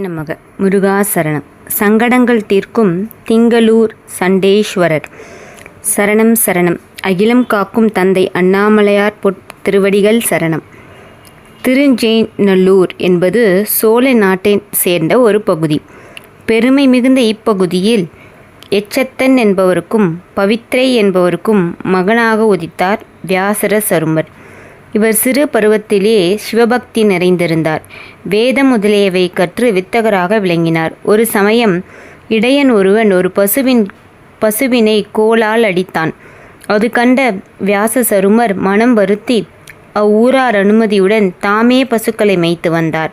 நமக. முருகாசரணம் சங்கடங்கள் தீர்க்கும் திங்களூர் சண்டேஸ்வரர். சரணம் சரணம். அகிலம் காக்கும் தந்தை அண்ணாமலையார் பொற் திருவடிகள் சரணம். திருஞ்சேநல்லூர் என்பது சோழ நாட்டை சேர்ந்த ஒரு பகுதி. பெருமை மிகுந்த இப்பகுதியில் எச்சத்தன் என்பவருக்கும் பவித்ரை என்பவருக்கும் மகனாக உதித்தார் வியாசர சருமர் இவர் சிறு பருவத்திலே சிவபக்தி நிறைந்திருந்தார். வேதம் முதலியவை கற்று வித்தகராக விளங்கினார். ஒரு சமயம் இடையன் ஒருவன் ஒரு பசுவின் பசுவினை கோலால் அடித்தான். அது கண்ட வியாச சருமர் மனம் வருத்தி அவ்வூரார் அனுமதியுடன் தாமே பசுக்களை மேய்த்து வந்தார்.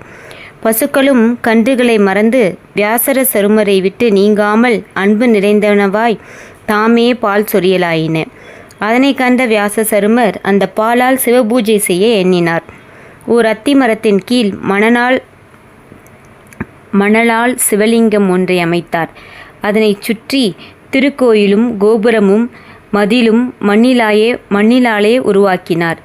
பசுக்களும் கன்றுகளை மறந்து வியாசர சருமரை விட்டு நீங்காமல் அன்பு நிறைந்தனவாய் தாமே பால் சொரியலாயின. அதனை கண்ட வியாச சருமர் அந்த பாலால் சிவபூஜை செய்ய எண்ணினார். ஓர் அத்தி மரத்தின் கீழ் மணனால் மணலால் சிவலிங்கம் ஒன்றை அமைத்தார். அதனைச் சுற்றி திருக்கோயிலும் கோபுரமும் மதிலும் மண்ணிலாயே மண்ணிலாலே உருவாக்கினார்.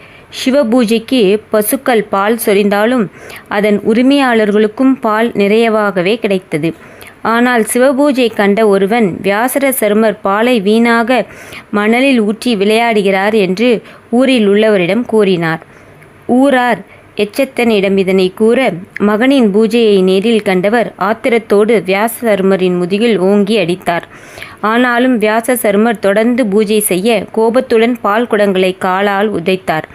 சிவபூஜைக்கு பசுக்கள் பால் சொரிந்தாலும் அதன் உரிமையாளர்களுக்கும் பால் நிறையவாகவே கிடைத்தது. ஆனால் சிவபூஜை கண்ட ஒருவன் வியாசர சருமர் பாலை வீணாக மணலில் ஊற்றி விளையாடுகிறார் என்று ஊரில் உள்ளவரிடம் கூறினார். ஊரார் எச்சத்தனிடம் இதனை கூற மகனின் பூஜையை நேரில் கண்டவர் ஆத்திரத்தோடு வியாச சருமரின் முதுகில் ஓங்கி அடித்தார். ஆனாலும் வியாச சருமர் தொடர்ந்து பூஜை செய்ய கோபத்துடன் பால் குடங்களை காலால் உதைத்தார்.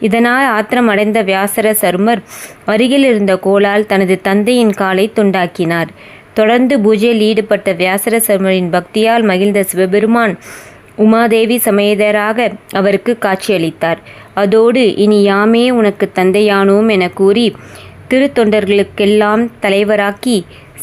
இதனால் ஆத்திரமடைந்த வியாசர சருமர் அருகில் இருந்த கோலால் தனது தந்தையின் காலை துண்டாக்கினார். தொடர்ந்து பூஜையில் ஈடுபட்ட வியாசர சர்மரின் பக்தியால் மகிழ்ந்த சிவபெருமான் உமாதேவி சமேதராக அவருக்கு காட்சியளித்தார். அதோடு இனி யாமே உனக்கு தந்தையானோம் என கூறி திருத்தொண்டர்களுக்கெல்லாம் தலைவராக்கி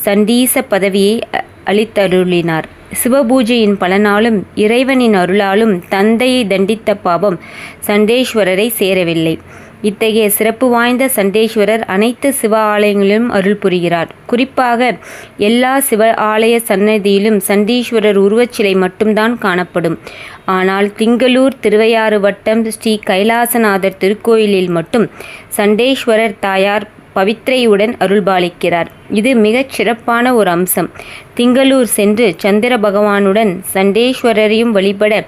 சண்டீச பதவியை அளித்தருளினார். சிவபூஜையின் பலனாலும் இறைவனின் அருளாலும் தந்தையை தண்டித்த பாவம் சண்டேஸ்வரரை சேரவில்லை. இத்தகைய சிறப்பு வாய்ந்த சண்டேஸ்வரர் அனைத்து சிவ ஆலயங்களிலும் அருள் புரிகிறார். குறிப்பாக எல்லா சிவ ஆலய சன்னதியிலும் சண்டீஸ்வரர் உருவச்சிலை மட்டும்தான் காணப்படும். ஆனால் திங்களூர் திருவையாறு வட்டம் ஸ்ரீ கைலாசநாதர் திருக்கோயிலில் மட்டும் சண்டேஸ்வரர் தாயார் பவித்ரையுடன் அருள்பாலிக்கிறார் இது மிகச் சிறப்பான ஒரு அம்சம். திங்களூர் சென்று சந்திர பகவானுடன் சண்டேஸ்வரரையும் வழிபட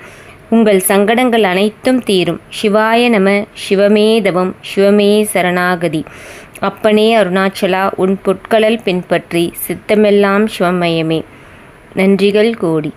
உங்கள் சங்கடங்கள் அனைத்தும் தீரும். சிவாய நம சிவமேதவம் சிவமே சரணாகதி. அப்பனே அருணாச்சலா உன் பொற்களல் பின்பற்றி சித்தமெல்லாம் சிவமயமே. நன்றிகள் கோடி.